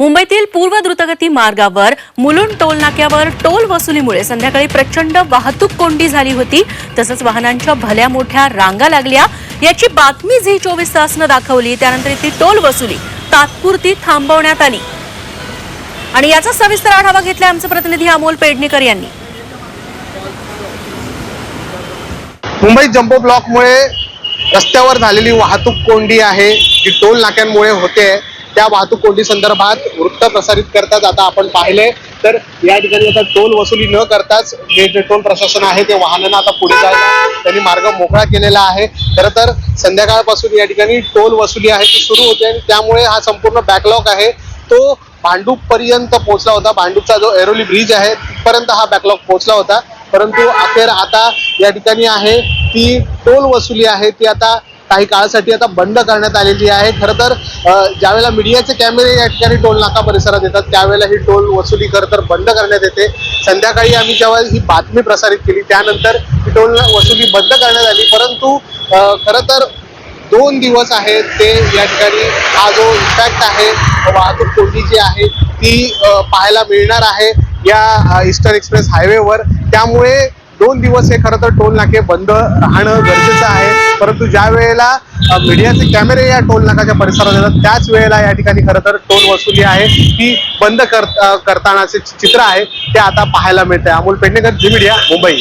मुंबईतील पूर्व द्रुतगती मार्गावर मुलुंड टोल नाक्यावर टोल वसुलीमुळे संध्याकाळी प्रचंड वाहतूक कोंडी झाली होती. तसंच वाहनांच्या भल्या मोठ्या रांगा लागल्या. याची बातमी झी चोवीस तासनं दाखवली. त्यानंतर ती टोल वसुली तात्पुरती थांबवण्यात आली. आणि याचा सविस्तर आढावा घेतलाय आमचे प्रतिनिधी अमोल पेडणेकर यांनी. मुंबई जम्बो ब्लॉकमुळे रस्त्यावर झालेली वाहतूक कोंडी आहे. जी टोल नाक्यांमुळे होते. त्या वाहतूक कोंडी संदर्भात वृत्त प्रसारित करतात. आता आपण पाहिले तर या ठिकाणी आता टोल वसुली न करताच हे जे टोल प्रशासन आहे ते वाहनांना आता पुढे जायला त्यांनी मार्ग मोकळा केलेला आहे. खरं तर संध्याकाळपासून या ठिकाणी टोल वसुली आहे ती सुरू होते आणि त्यामुळे हा संपूर्ण बॅकलॉग आहे. तो भांडूप पर्यंत पोहोचला होता. भांडूपचा जो एरोली ब्रिज आहे तिथपर्यंत हा बॅकलॉग पोहोचला होता. परंतु अखेर आता या ठिकाणी आहे ती टोल वसुली आहे ती आता काही काळासाठी आता बंद करण्यात आलेली आहे. खरं तर ज्यावेळेला मीडियाचे कॅमेरे या ठिकाणी टोल नाका परिसरात येतात त्यावेळेला ही टोल वसुली खरं तर बंद करण्यात येते. संध्याकाळी आम्ही जेव्हा ही बातमी प्रसारित केली त्यानंतर ही टोल वसुली बंद करण्यात आली. परंतु खरं तर दोन दिवस आहेत ते या ठिकाणी हा जो इम्पॅक्ट आहे वाहतूक कोंडी जी आहे ती पाहायला मिळणार आहे या ईस्टर्न एक्सप्रेस हायवेवर त्यामुळे दोन दिवस हे खरं तर टोल नाके बंद राहणं गरजेचं आहे. परंतु ज्या वेळेला मीडियाचे कॅमेरे या टोल नाकाच्या परिसरात येतात त्याच वेळेला या ठिकाणी खरं तर टोल वसुली आहे ती बंद कर करतानाचे चित्र आहे ते आता पाहायला मिळते अमोल पेडणेकर जी मीडिया मुंबई.